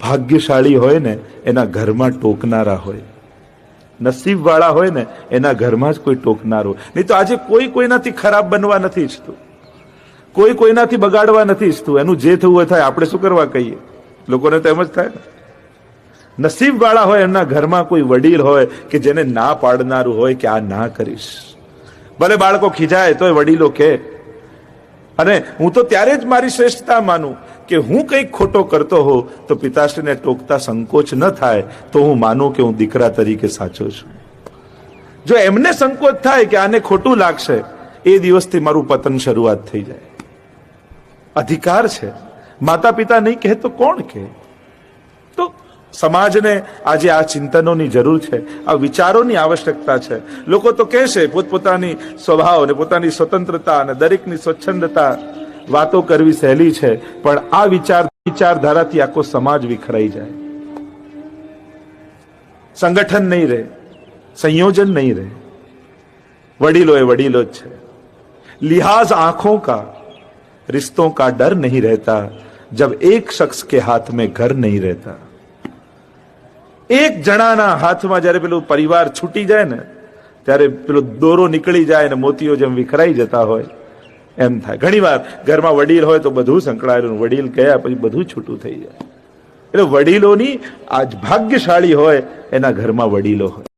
ભાગ્યશાળી હોય ને, એના ઘરમાં ટોકનારા હોય. નસીબવાળા હોય ને, એના ઘરમાં જ કોઈ ટોકનાર હોય. નહીં તો આજે કોઈ કોઈનાથી ખરાબ બનવા નથી ઈચ્છતું. કોઈ કોઈનાથી બગાડવા નથી ઈચ્છતું. એનું જે થવું હોય થાય. આપણે શું કરવા કહીએ? લોકોને તો એમ જ થાય ને. નસીબવાળા હોય, એમના ઘરમાં કોઈ વડીલ હોય કે જેને ના પાડનારું હોય કે આ ના કરીશ. ભલે બાળકો ખીજાય, તોય વડીલો કે. અને હું તો ત્યારે જ મારી શ્રેષ્ઠતા માનું. કે હું કંઈક ખોટો કરતો હોઉં તો પિતાશ્રીને ટોકતા સંકોચ ન થાય તો હું માનું કે હું દીકરા તરીકે સાચો છું. જો એમને સંકોચ થાય કે આને ખોટું લાગશે, એ દિવસથી મારું પતન શરૂઆત થઈ જાય. અધિકાર છે. માતા પિતા નહીં કહે તો કોણ કહે? તો સમાજને આજે આ ચિંતનોની જરૂર છે, આ વિચારોની આવશ્યકતા છે. લોકો તો કહેશે, પોતપોતાની સ્વભાવ અને પોતાની સ્વતંત્રતા અને દરેકની સ્વચ્છંદતા વાતો કરવી સહેલી છે, પણ આ વિચાર વિચારધારાથી આખો સમાજ વિખરાઈ જાય. સંગઠન નહીં રહે, સંયોજન નહીં રહે. વડીલો એ વડીલો જ છે. લિહાઝ આંખો કા, રિશ્તો કા ડર નહીં રહેતા, જબ એક શખ્સ કે હાથ મેં ઘર નહીં રહેતા. એક જણાના હાથમાં જ્યારે પેલું પરિવાર છૂટી જાય ને, ત્યારે પેલો દોરો નીકળી જાય ને મોતીઓ જેમ વિખરાઈ જતા હોય એમ થાય. ઘણીવાર ઘરમાં વડીલ હોય તો બધું સંકળાયેલું વડીલ ગયા પછી બધું છૂટું થઈ જાય. એટલે વડીલોની આજ ભાગ્યશાળી હોય એના ઘરમાં વડીલો હોય.